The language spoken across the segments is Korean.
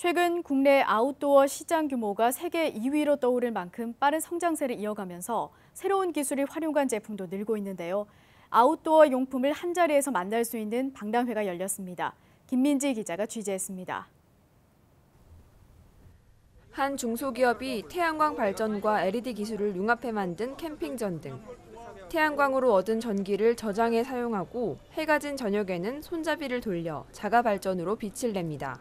최근 국내 아웃도어 시장 규모가 세계 2위로 떠오를 만큼 빠른 성장세를 이어가면서 새로운 기술이 활용한 제품도 늘고 있는데요. 아웃도어 용품을 한자리에서 만날 수 있는 박람회가 열렸습니다. 김민지 기자가 취재했습니다. 한 중소기업이 태양광 발전과 LED 기술을 융합해 만든 캠핑전 등 태양광으로 얻은 전기를 저장해 사용하고 해가 진 저녁에는 손잡이를 돌려 자가 발전으로 빛을 냅니다.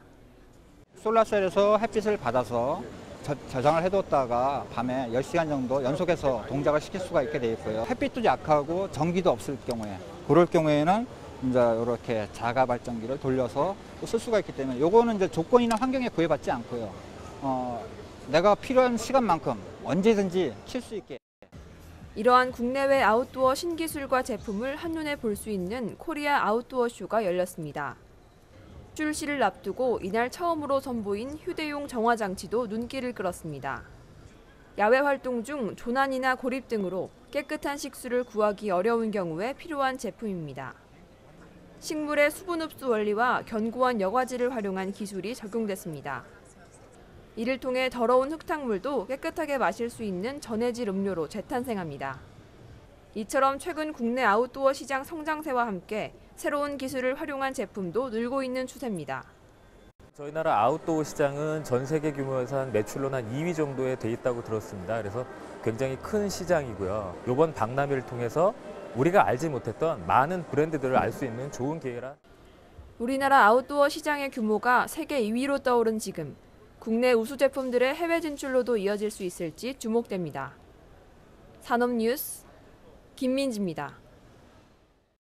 솔라셀에서 햇빛을 받아서 저, 장을 해뒀다가 밤에 10시간 정도 연속해서 동작을 시킬 수가 있게 돼 있고요. 햇빛도 약하고 전기도 없을 경우에 그럴 경우에는 이제 이렇게 자가 발전기를 돌려서 또쓸 수가 있기 때문에 요거는 이제 조건이나 환경에 구애받지 않고요. 어, 내가 필요한 시간만큼 언제든지 킬수 있게 이러한 국내외 아웃도어 신기술과 제품을 한눈에 볼 수 있는 코리아 아웃도어 쇼가 열렸습니다. 출시를 앞두고 이날 처음으로 선보인 휴대용 정화 장치도 눈길을 끌었습니다. 야외 활동 중 조난이나 고립 등으로 깨끗한 식수를 구하기 어려운 경우에 필요한 제품입니다. 식물의 수분 흡수 원리와 견고한 여과지를 활용한 기술이 적용됐습니다. 이를 통해 더러운 흙탕물도 깨끗하게 마실 수 있는 전해질 음료로 재탄생합니다. 이처럼 최근 국내 아웃도어 시장 성장세와 함께 새로운 기술을 활용한 제품도 늘고 있는 추세입니다. 저희 나라 아웃도어 시장은 전 세계 규모에서 한 매출로 한 2위 정도에 돼 있다고 들었습니다. 그래서 굉장히 큰 시장이고요. 이번 박람회를 통해서 우리가 알지 못했던 많은 브랜드들을 알 수 있는 좋은 기회라. 우리나라 아웃도어 시장의 규모가 세계 2위로 떠오른 지금 국내 우수 제품들의 해외 진출로도 이어질 수 있을지 주목됩니다. 산업뉴스 김민지입니다.